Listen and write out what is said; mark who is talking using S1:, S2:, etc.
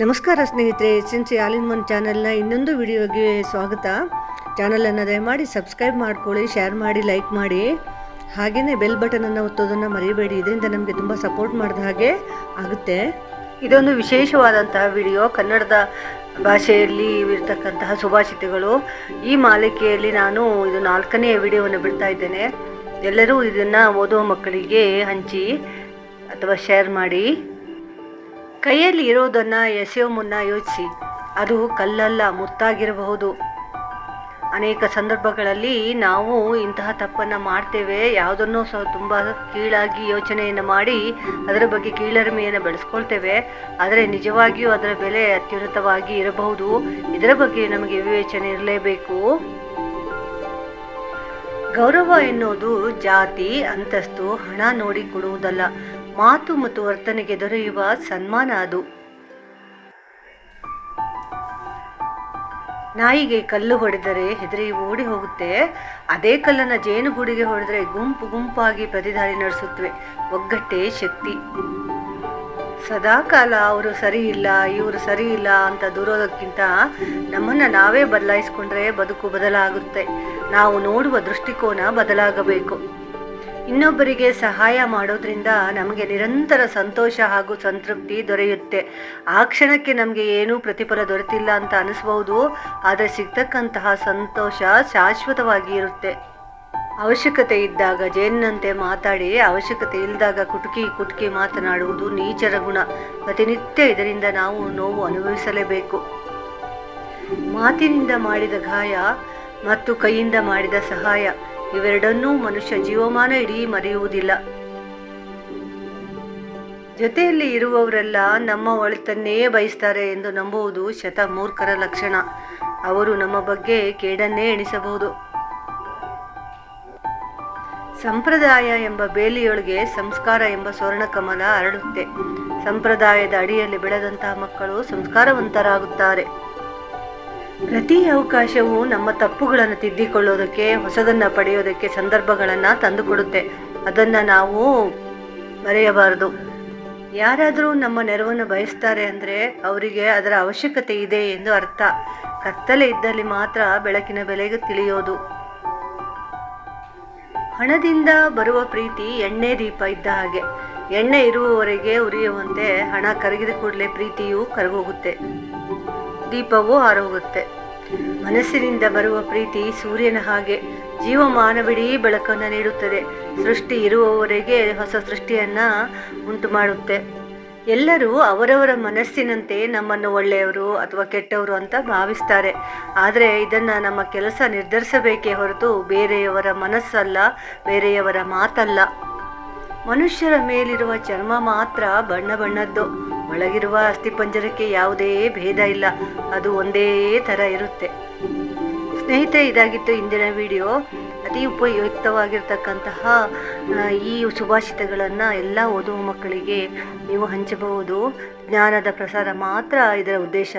S1: ನಮಸ್ಕಾರ ಸ್ನೇಹಿತರೆ S N C all in one ಚಾನಲ್ನ ಇನ್ನೊಂದು ವಿಡಿಯೋಗೆ ಸ್ವಾಗತ. ಚಾನಲನ್ನು ದಯಮಾಡಿ ಸಬ್ಸ್ಕ್ರೈಬ್ ಮಾಡ್ಕೊಳ್ಳಿ, ಶೇರ್ ಮಾಡಿ, ಲೈಕ್ ಮಾಡಿ. ಹಾಗೆಯೇ ಬೆಲ್ ಬಟನನ್ನು ಒತ್ತೋದನ್ನು ಮರಿಬೇಡಿ. ಇದರಿಂದ ನಮಗೆ ತುಂಬ ಸಪೋರ್ಟ್ ಮಾಡಿದ ಹಾಗೆ ಆಗುತ್ತೆ. ಇದೊಂದು ವಿಶೇಷವಾದಂತಹ ವಿಡಿಯೋ. ಕನ್ನಡದ ಭಾಷೆಯಲ್ಲಿ ಇರತಕ್ಕಂತಹ ಸುಭಾಷಿತಗಳು ಈ ಮಾಲಿಕೆಯಲ್ಲಿ ನಾನು ಇದು ನಾಲ್ಕನೇ ವಿಡಿಯೋವನ್ನು ಬಿಡ್ತಾ ಇದ್ದೇನೆ. ಎಲ್ಲರೂ ಇದನ್ನು ಓದುವ ಮಕ್ಕಳಿಗೆ ಹಂಚಿ ಅಥವಾ ಶೇರ್ ಮಾಡಿ. ಕೈಯಲ್ಲಿ ಇರೋದನ್ನ ಎಸೆಯೋ ಮುನ್ನ ಯೋಚಿಸಿ. ಅದು ಕಲ್ಲಲ್ಲ, ಮುತ್ತಾಗಿರಬಹುದು. ಅನೇಕ ಸಂದರ್ಭಗಳಲ್ಲಿ ನಾವು ಇಂತಹ ತಪ್ಪನ್ನು ಮಾಡ್ತೇವೆ. ಯಾವುದನ್ನೋ ಸಹ ತುಂಬ ಕೀಳಾಗಿ ಯೋಚನೆಯನ್ನು ಮಾಡಿ ಅದರ ಬಗ್ಗೆ ಕೀಳರಿಮೆಯನ್ನು ಬೆಳೆಸ್ಕೊಳ್ತೇವೆ. ಆದರೆ ನಿಜವಾಗಿಯೂ ಅದರ ಬೆಲೆ ಅತ್ಯುನ್ನತವಾಗಿ ಇರಬಹುದು. ಇದರ ಬಗ್ಗೆ ನಮಗೆ ವಿವೇಚನೆ ಇರಲೇಬೇಕು. ಗೌರವ ಎನ್ನುವುದು ಜಾತಿ, ಅಂತಸ್ತು, ಹಣ ನೋಡಿ ಕೊಡುವುದಲ್ಲ. ಮಾತು ಮತ್ತು ವರ್ತನೆಗೆ ದೊರೆಯುವ ಸನ್ಮಾನ ಅದು. ನಾಯಿಗೆ ಕಲ್ಲು ಹೊಡೆದರೆ ಹೆದರಿ ಓಡಿ ಹೋಗುತ್ತೆ. ಅದೇ ಕಲ್ಲನ್ನು ಜೇನುಗೂಡಿಗೆ ಹೊಡೆದರೆ ಗುಂಪು ಗುಂಪಾಗಿ ಪ್ರತಿದಾರಿ ನಡೆಸುತ್ತವೆ. ಒಗ್ಗಟ್ಟೆ ಶಕ್ತಿ. ಸದಾಕಾಲ ಅವರು ಸರಿ ಇಲ್ಲ, ಇವರು ಸರಿ ಇಲ್ಲ ಅಂತ ದೂರೋದಕ್ಕಿಂತ ನಮ್ಮನ್ನು ನಾವೇ ಬದಲಾಯಿಸ್ಕೊಂಡ್ರೆ ಬದುಕು ಬದಲಾಗುತ್ತೆ. ನಾವು ನೋಡುವ ದೃಷ್ಟಿಕೋನ ಬದಲಾಗಬೇಕು. ಇನ್ನೊಬ್ಬರಿಗೆ ಸಹಾಯ ಮಾಡೋದ್ರಿಂದ ನಮಗೆ ನಿರಂತರ ಸಂತೋಷ ಹಾಗೂ ಸಂತೃಪ್ತಿ ದೊರೆಯುತ್ತೆ. ಆ ಕ್ಷಣಕ್ಕೆ ನಮಗೆ ಏನೂ ಪ್ರತಿಫಲ ದೊರೆತಿಲ್ಲ ಅಂತ ಅನಿಸ್ಬಹುದು ಆದರೆ ಸಿಗ್ತಕ್ಕಂತಹ ಸಂತೋಷ ಶಾಶ್ವತವಾಗಿ ಇರುತ್ತೆ. ಅವಶ್ಯಕತೆ ಇದ್ದಾಗ, ಜೇನ್ನಂತೆ ಮಾತಾಡಿ, ಅವಶ್ಯಕತೆ ಇಲ್ಲದಾಗ ಕುಟುಕಿ ಕುಟುಕಿ ಮಾತನಾಡುವುದು ನೀಚರ ಗುಣ. ಪ್ರತಿನಿತ್ಯ ಇದರಿಂದ ನಾವು ನೋವು ಅನುಭವಿಸಲೇಬೇಕು. ಮಾತಿನಿಂದ ಮಾಡಿದ ಗಾಯ ಮತ್ತು ಕೈಯಿಂದ ಮಾಡಿದ ಸಹಾಯ. ಇವೆರಡನ್ನೂ ಮನುಷ್ಯ ಜೀವಮಾನ ಇಡೀ ಮರೆಯುವುದಿಲ್ಲ. ಜೊತೆಯಲ್ಲಿ ಇರುವವರೆಲ್ಲ ನಮ್ಮ ಒಳಿತನ್ನೇ ಬಯಸ್ತಾರೆ ಎಂದು ನಂಬುವುದು ಶತ ಮೂರ್ಖರ ಲಕ್ಷಣ. ಅವರು ನಮ್ಮ ಬಗ್ಗೆ ಕೇಡನ್ನೇ ಎಣಿಸಬಹುದು. ಸಂಪ್ರದಾಯ ಎಂಬ ಬೇಲಿಯೊಳಗೆ ಸಂಸ್ಕಾರ ಎಂಬ ಸ್ವರ್ಣಕಮಲ ಹರಡುತ್ತೆ ಸಂಪ್ರದಾಯದ ಅಡಿಯಲ್ಲಿ ಬೆಳೆದಂತಹ ಮಕ್ಕಳು ಸಂಸ್ಕಾರವಂತರಾಗುತ್ತಾರೆ. ಪ್ರತಿ ಅವಕಾಶವು ನಮ್ಮ ತಪ್ಪುಗಳನ್ನು ತಿದ್ದಿಕೊಳ್ಳೋದಕ್ಕೆ, ಹೊಸದನ್ನು ಪಡೆಯೋದಕ್ಕೆ ಸಂದರ್ಭಗಳನ್ನು ತಂದುಕೊಡುತ್ತೆ. ಅದನ್ನು ನಾವು ಮರೆಯಬಾರದು. ಯಾರಾದರೂ ನಮ್ಮ ನೆರವನ್ನು ಬಯಸ್ತಾರೆ ಅಂದರೆ ಅವರಿಗೆ ಅದರ ಅವಶ್ಯಕತೆ ಇದೆ ಎಂದು ಅರ್ಥ. ಕತ್ತಲೆ ಇದ್ದಲ್ಲಿ ಮಾತ್ರ ಬೆಳಕಿನ ಬೆಲೆಗೆ ತಿಳಿಯೋದು. ಹಣದಿಂದ ಬರುವ ಪ್ರೀತಿ ಎಣ್ಣೆ ದೀಪ ಇದ್ದ ಹಾಗೆ. ಎಣ್ಣೆ ಇರುವವರೆಗೆ ಉರಿಯುವಂತೆ ಹಣ ಕರಗಿದ ಕೂಡಲೇ ಪ್ರೀತಿಯು ಕರಗೋಗುತ್ತೆ. ದೀಪವೂ ಆರೋಗುತ್ತೆ ಮನಸ್ಸಿನಿಂದ ಬರುವ ಪ್ರೀತಿ ಸೂರ್ಯನ ಹಾಗೆ. ಜೀವಮಾನವಿಡೀ ಬೆಳಕನ್ನು ನೀಡುತ್ತದೆ. ಸೃಷ್ಟಿ ಇರುವವರೆಗೆ ಹೊಸ ಸೃಷ್ಟಿಯನ್ನ ಉಂಟು ಮಾಡುತ್ತೆ. ಎಲ್ಲರೂ ಅವರವರ ಮನಸ್ಸಿನಂತೆ ನಮ್ಮನ್ನು ಒಳ್ಳೆಯವರು ಅಥವಾ ಕೆಟ್ಟವರು ಅಂತ ಭಾವಿಸ್ತಾರೆ. ಆದರೆ ಇದನ್ನು ನಮ್ಮ ಕೆಲಸ ನಿರ್ಧರಿಸಬೇಕೇ ಹೊರತು ಬೇರೆಯವರ ಮನಸ್ಸಲ್ಲ, ಬೇರೆಯವರ ಮಾತಲ್ಲ. ಮನುಷ್ಯರ ಮೇಲಿರುವ ಚರ್ಮ ಮಾತ್ರ ಬಣ್ಣ ಬಣ್ಣದ್ದು. ಒಳಗಿರುವ ಅಸ್ಥಿಪಂಜರಕ್ಕೆ ಯಾವುದೇ ಭೇದ ಇಲ್ಲ. ಅದು ಒಂದೇ ಥರ ಇರುತ್ತೆ. ಸ್ನೇಹಿತರೆ, ಇದಾಗಿತ್ತು ಇಂದಿನ ವಿಡಿಯೋ. ಅತಿ ಉಪಯುಕ್ತವಾಗಿರ್ತಕ್ಕಂತಹ ಈ ಸುಭಾಷಿತಗಳನ್ನು ಎಲ್ಲ ಓದುವ ಮಕ್ಕಳಿಗೆ ನೀವು ಹಂಚಬಹುದು. ಜ್ಞಾನದ ಪ್ರಸಾರ ಮಾತ್ರ ಇದರ ಉದ್ದೇಶ.